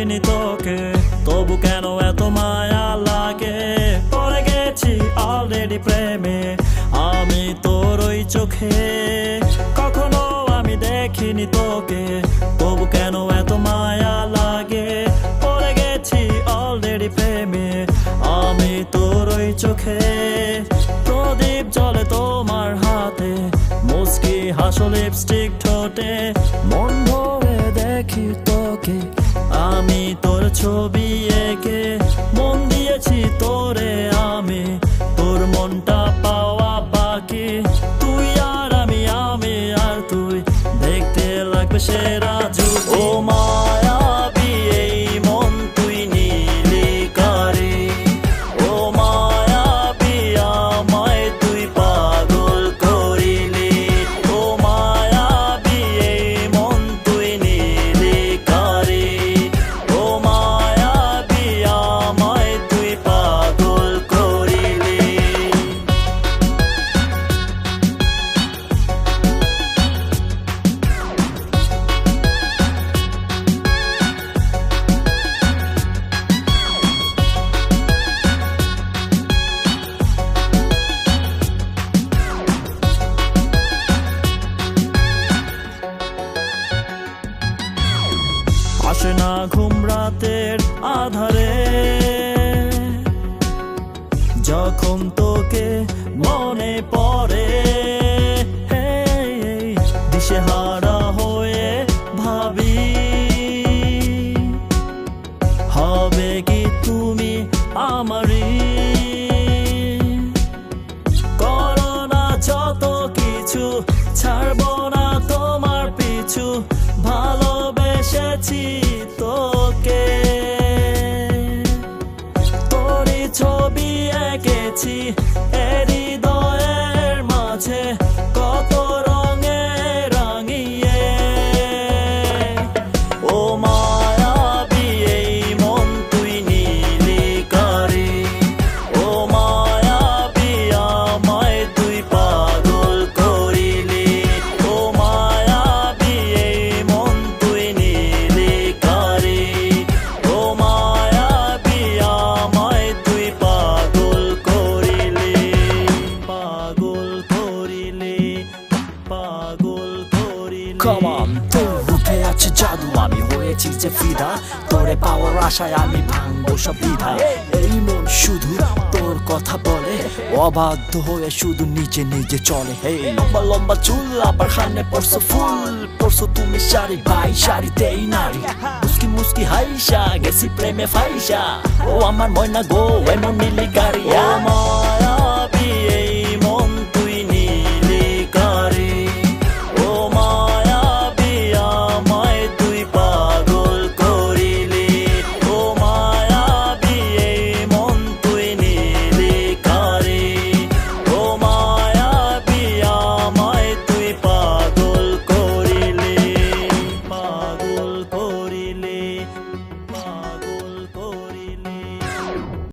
চিনি তোকে। তবু কেন এত মায়া লাগে? পরে গেছি অলরেডি প্রেমে। আমি তোর ওই চোখে। কখনো আমি দেখিনি তোকে। তবু কেন এত মায়া লাগে? পরে গেছি অলরেডি প্রেমে। আমি তোর ওই চোখে। প্রদীপ জলে তোমার হাতে। মুসকি হাসো লিপস্টিক ঠোঁটে। মন ছবি এঁকে, মন দিয়েছি তোরে আমি। তোর মনটা পাওয়া বাকি। তুই আর আমি আমি আর তুই। দেখতে লাগবে সেরা যুগ ও মায়াবি আসে না ঘুম রাতের আধারে। যখন তোকে মনে পড়ে দিশে হারা হয়ে ভাবি, হবে কি তুমি আমারই? করো না যত কিছু, ছাড়বো না তোমার পিছু ভালোবেসেছি এঁকেছি এ তোর রূপে আছে জাদু, আমি হয়েছি যে ফিদা। তোরে পাওয়ার আশায় আমি ভাঙবো সব দ্বিধা এই মন শুধু তোর কথা বলে, অবাধ্য হয়ে শুধু নিজে নিজে চলে। হে লম্বা লম্বা চুল, আবার খানে পরশো ফুল। পরশো তুমি শাড়ি, ভাই শাড়িতেই নারী। মুস্কি মুস্কি হাইসা, গেছি প্রেমে ফাইসা। ও আমার ময়না গো, এমন নীলি গাড়ি ও মা